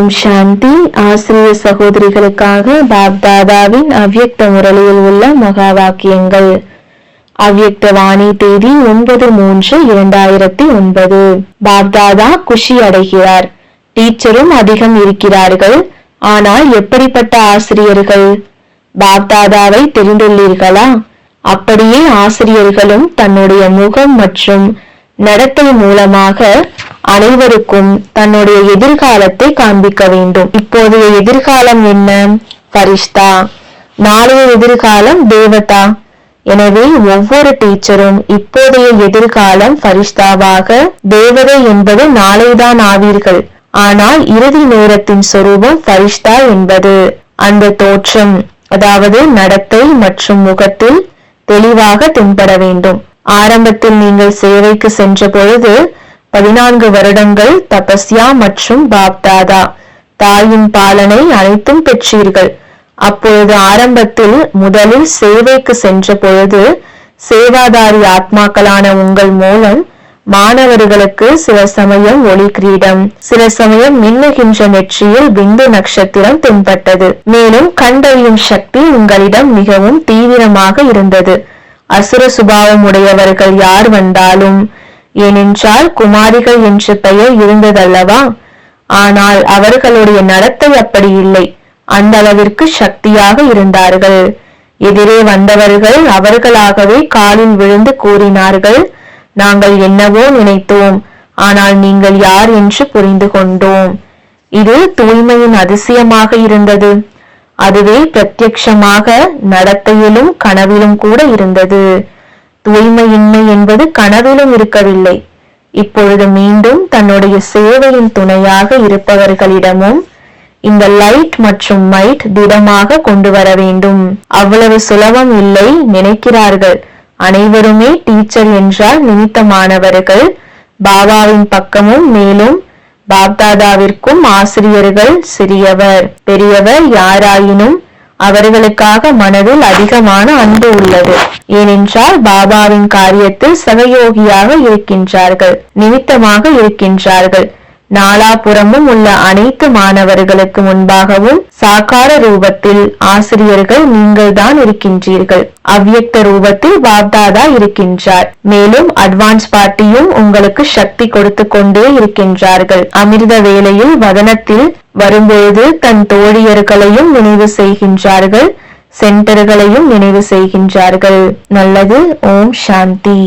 ஓம் சாந்தி. ஆசிரிய சகோதரிகளுக்காக பாப்தாதாவின் அவ்யக்த முரளியில் உள்ள மகா வாக்கியங்கள் அவ்யக்த வாணி தேதி ஒன்பது மூன்று இரண்டாயிரத்தி ஒன்பது. பாப்தாதா குஷி அடைகிறார். டீச்சரும் அதிகம் இருக்கிறார்கள். ஆனால் எப்படிப்பட்ட ஆசிரியர்கள்? பாப்தாதாவை தெரிந்துள்ளீர்களா? அப்படியே ஆசிரியர்களும் தன்னுடைய முகம் மற்றும் நடத்தை மூலமாக அனைவருக்கும் தன்னுடைய எதிர்காலத்தை காண்பிக்க வேண்டும். இப்போதைய எதிர்காலம் என்ன? பரிஷ்தா நாளைய எதிர்காலம் தேவதா. எனவே ஒவ்வொரு டீச்சரும் இப்போதைய எதிர்காலம் பரிஷ்தாவாக தேவதை என்பது நாளைதான் ஆவீர்கள். ஆனால் இறுதி நேரத்தின் சொரூபம் பரிஷ்தா என்பது. அந்த தோற்றம் அதாவது நடத்தை மற்றும் முகத்தில் தெளிவாக தென்பட வேண்டும். ஆரம்பத்தில் நீங்கள் சேவைக்கு சென்ற பொழுது பதினான்கு வருடங்கள் தபஸ்யா மற்றும் பாப்தாதா. தாயின் பாலனை அனைத்தும் பெற்றீர்கள். அப்பொழுது ஆரம்பத்தில் முதலில் சேவைக்கு சென்ற பொழுது சேவாதாரி ஆத்மாக்களான உங்கள் மூலம் மாணவர்களுக்கு சில சமயம் ஒளி கிரீடம் சில சமயம் மின்னுகின்ற நெற்றியில் பிந்து நட்சத்திரம் தென்பட்டது. மேலும் கண்டறியும் சக்தி உங்களிடம் மிகவும் தீவிரமாக இருந்தது. அசுர சுபாவம் உடையவர்கள் யார் வந்தாலும் ஏனென்றால் குமாரிகள் என்ற பெயர் இருந்ததல்லவா? ஆனால் அவர்களுடைய நடத்தை அப்படி இல்லை. அந்த அளவிற்கு சக்தியாக இருந்தார்கள். எதிரே வந்தவர்கள் அவர்களாகவே காலில் விழுந்து கூறினார்கள் நாங்கள் என்னவோ நினைத்தோம் ஆனால் நீங்கள் யார் என்று புரிந்து கொண்டோம். இது தூய்மையின் அதிசயமாக இருந்தது. அதுவே பிரத்யட்சமாக நடத்தையிலும் கனவிலும் கூட இருந்தது. தூய்மையின்மை என்பது கனவிலும் இருக்கவில்லை. இப்பொழுது மீண்டும் தன்னுடைய சேவையின் துணையாக இருப்பவர்களிடமும் இந்த லைட் மற்றும் மைட் திடமாக கொண்டு வர வேண்டும். அவ்வளவு சுலபம் இல்லை நினைக்கிறார்கள். அனைவருமே டீச்சர் என்றால் நிமித்தமானவர்கள். பாபாவின் பக்கமும் மேலும் பாப்தாதாவிற்கும் ஆசிரியர்கள் சிறியவர். பெரியவர் யாராயினும் அவர்களுக்காக மனதில் அதிகமான அன்பு உள்ளது. ஏனென்றால் பாபாவின் காரியத்தில் சகயோகியாக இருக்கின்றார்கள் நிமித்தமாக இருக்கின்றார்கள். நாலாபுறமும் உள்ள அனைத்து மாணவர்களுக்கு முன்பாகவும் சாக்கார ரூபத்தில் ஆசிரியர்கள் நீங்கள்தான் இருக்கின்றீர்கள். அவ்வியக்த ரூபத்தில் பாப்தாதா இருக்கின்றார். மேலும் அட்வான்ஸ் பார்ட்டியும் உங்களுக்கு சக்தி கொடுத்து கொண்டே இருக்கின்றார்கள். அமிர்த வேளையில் வதனத்தில் வரும்பொழுது தன் தோழியர்களையும் நினைவு செய்கின்றார்கள் சென்டர்களையும் நினைவு செய்கின்றார்கள். நல்லது ஓம் சாந்தி.